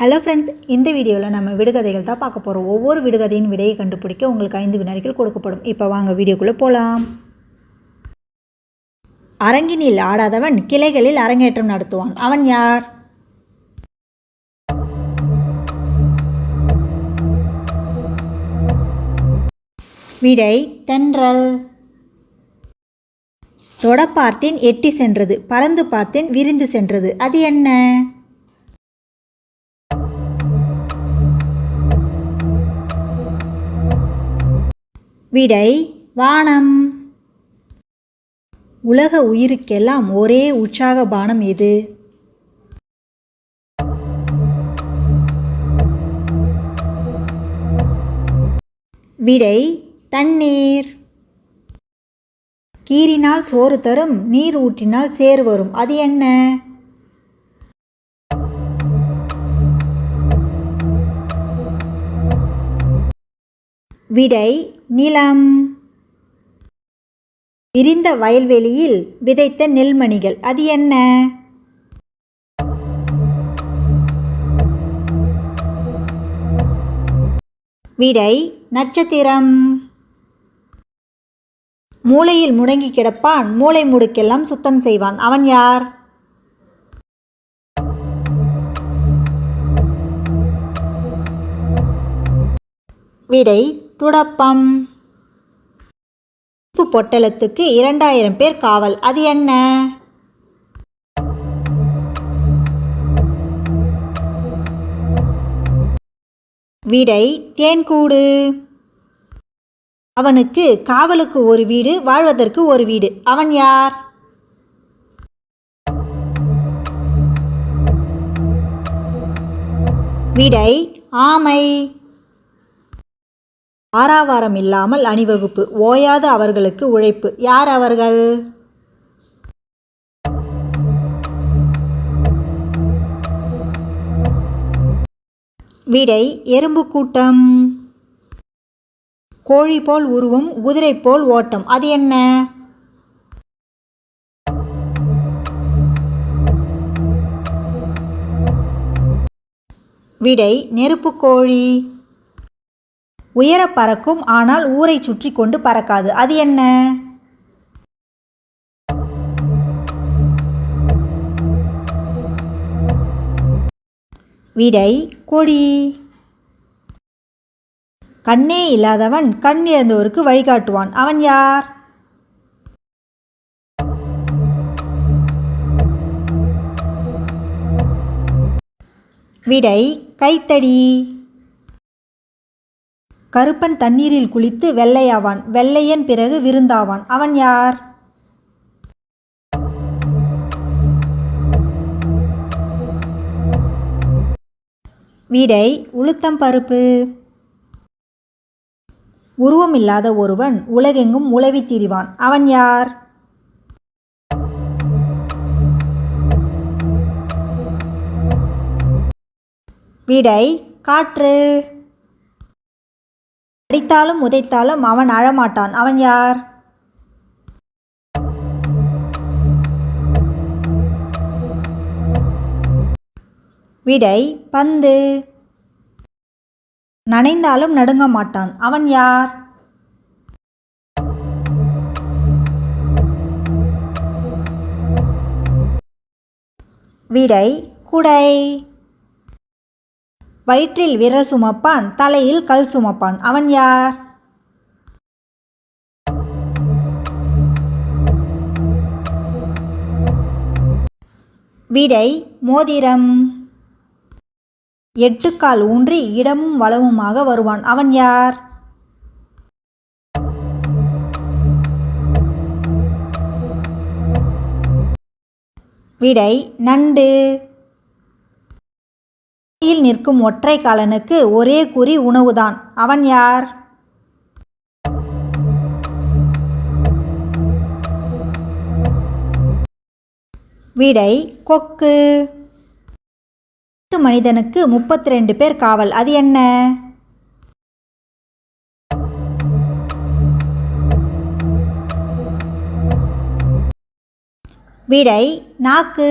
Hello friends இந்த வீடியோவில் நம்ம விடுகதைகள் தான் பார்க்க போகிறோம் ஒவ்வொரு விடுகதையின் விடையை கண்டுபிடிக்க உங்களுக்கு ஐந்து வினாடிகள் கொடுக்கப்படும். இப்போ வாங்க வீடியோக்குள்ளே போகலாம் அரங்கினில் ஆடாதவன் கிளைகளில் அரங்கேற்றம் நடத்துவான். அவன் யார்? விடை தென்றல். தொட பார்த்தேன் எட்டி சென்றது. பறந்து பார்த்தேன் விரிந்து சென்றது. அது என்ன? விடை வானம். உலக உயிருக்கெல்லாம் ஒரே உற்சாக பானம் எது? விடை தண்ணீர். கீறினால் சோறு தரும் நீர் ஊற்றினால் சேறு வரும். அது என்ன? விடை நிலம். விரிந்த வயல்வெளியில் விதைத்த நெல்மணிகள் அது என்ன? விடை நட்சத்திரம். மூளையில் முடங்கி கிடப்பான் மூளை முடுக்கெல்லாம் சுத்தம் செய்வான். அவன் யார்? விடை துடப்பம். உப்பு பொட்டலத்துக்கு இரண்டாயிரம் பேர் காவல். அது என்ன? விடை தேன்கூடு. அவனுக்கு காவலுக்கு ஒரு வீடு வாழ்வதற்கு ஒரு வீடு. அவன் யார்? விடை ஆமை. ஆறாவாரம் இல்லாமல் அணிவகுப்பு ஓயாத அவர்களுக்கு உழைப்பு. யார் அவர்கள்? விடை எறும்பு கூட்டம். கோழி போல் உருவம் குதிரை போல் ஓட்டம். அது என்ன? விடை நெருப்புக்கோழி உயர பறக்கும் ஆனால் ஊரை சுற்றி கொண்டு பறக்காது. அது என்ன? விடை கொடி. கண்ணே இல்லாதவன் கண் இழந்தோருக்கு வழிகாட்டுவான். அவன் யார்? விடை கைத்தடி. கருப்பன் தண்ணீரில் குளித்து வெள்ளையாவான். வெள்ளையன் பிறகு விருந்தாவான். அவன் யார்? விடை உளுத்தம் பருப்பு. உருவம் இல்லாத ஒருவன் உலகெங்கும் உலவித் திரிவான். அவன் யார்? விடை காற்று. அடித்தாலும் உதைத்தாலும் அவன் அழமாட்டான். அவன் யார்? விடை பந்து. நனைந்தாலும் நடுங்க மாட்டான். அவன் யார்? விடை குடை. வயிற்றில் விரல் சுமப்பான் தலையில் கல் சுமப்பான். அவன் யார்? விடை மோதிரம். எட்டுக்கால் ஊன்றி இடமும் வளமுமாக வருவான். அவன் யார்? விடை நண்டு. வழியில் நிற்கும் ஒற்றை காலனுக்கு ஒரே குறி உணவுதான். அவன் யார்? விடை கொக்கு. மனிதனுக்கு முப்பத்தி ரெண்டு பேர் காவல். அது என்ன? விடை நாக்கு.